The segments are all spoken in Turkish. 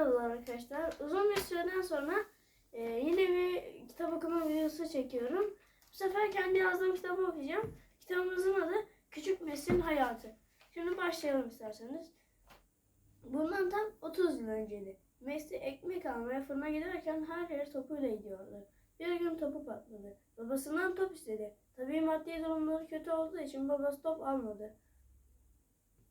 Merhabalar arkadaşlar. Uzun bir süreden sonra e, yine bir kitap okuma videosu çekiyorum. Bu sefer kendi yazdığım kitabı okuyacağım. Kitabımızın adı Küçük Mesih'in Hayatı. Şimdi başlayalım isterseniz. Bundan tam 30 yıl önceydi. Mesih ekmek almaya fırına giderken her yere topuyla gidiyordu. Bir gün topu patladı. Babasından top istedi. Tabii maddi durumları kötü olduğu için babası top almadı.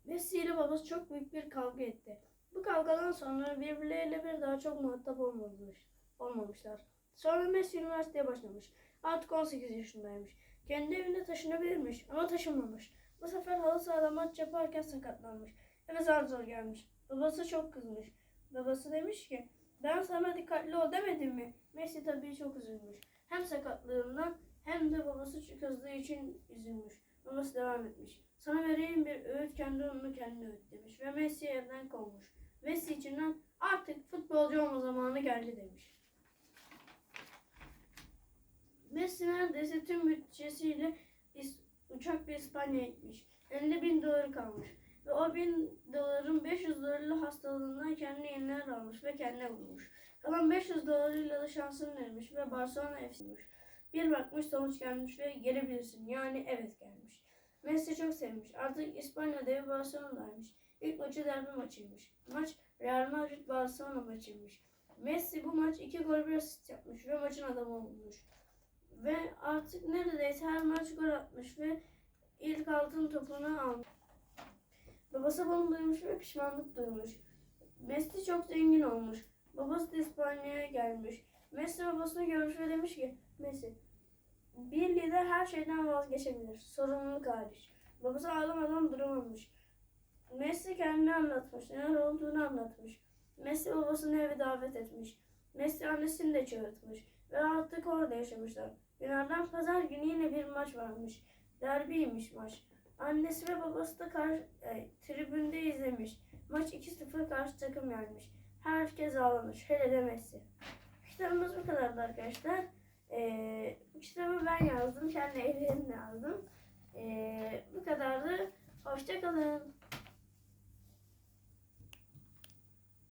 Messi ile babası çok büyük bir kavga etti. Bu kavgadan sonra birbirleriyle bir daha çok muhatap olmamış, olmamışlar. Sonra Messi üniversiteye başlamış. Artık 18 yaşındaymış. Kendi evine taşınabilirmiş ama taşınmamış. Bu sefer halı sahada maç yaparken sakatlanmış. Eve zar zor gelmiş. Babası çok kızmış. Babası demiş ki ben sana dikkatli ol demedim mi? Messi tabii çok üzülmüş. Hem sakatlığından hem de babası kızdığı için üzülmüş. Babası devam etmiş. Sana vereyim bir öğüt kendi onu kendi öğüt demiş. Ve Messi evden kovmuş. Messi içinden artık futbolcu olma zamanı geldi demiş. Messi neredeyse tüm bütçesiyle İs- uçak bir İspanya'ya gitmiş. 50 bin doları kalmış. Ve o bin doların 500 dolarıyla hastalığından kendine yeniler almış ve kendine vurmuş. Kalan 500 dolarıyla da şansını denemiş ve Barcelona efsiymiş. Bir bakmış sonuç gelmiş ve gelebilirsin. Yani evet gelmiş. Messi çok sevmiş. Artık İspanya'da ve Barcelona'daymış. İlk maçı derbi maçıymış. Maç Real Madrid Barcelona maçıymış. Messi bu maç iki gol bir asist yapmış ve maçın adamı olmuş. Ve artık neredeyse her maç gol atmış ve ilk altın topunu almış. Babası bunu duymuş ve pişmanlık duymuş. Messi çok zengin olmuş. Babası da İspanya'ya gelmiş. Messi babasını görmüş ve demiş ki Messi bir lider her şeyden vazgeçebilir. Sorumluluk hariç. Babası ağlamadan duramamış. Messi kendini anlatmış. Neler olduğunu anlatmış. Messi babasını eve davet etmiş. Messi annesini de çağırtmış. Ve artık orada yaşamışlar. Günlerden pazar günü yine bir maç varmış. Derbiymiş maç. Annesi ve babası da karşı, e, tribünde izlemiş. Maç 2-0 karşı takım yenmiş. Herkes ağlamış. Hele de Messi. Kitabımız bu kadardı arkadaşlar. Ee, bu kitabı ben yazdım. Kendi ellerimle yazdım. Ee, bu kadardı. Hoşçakalın.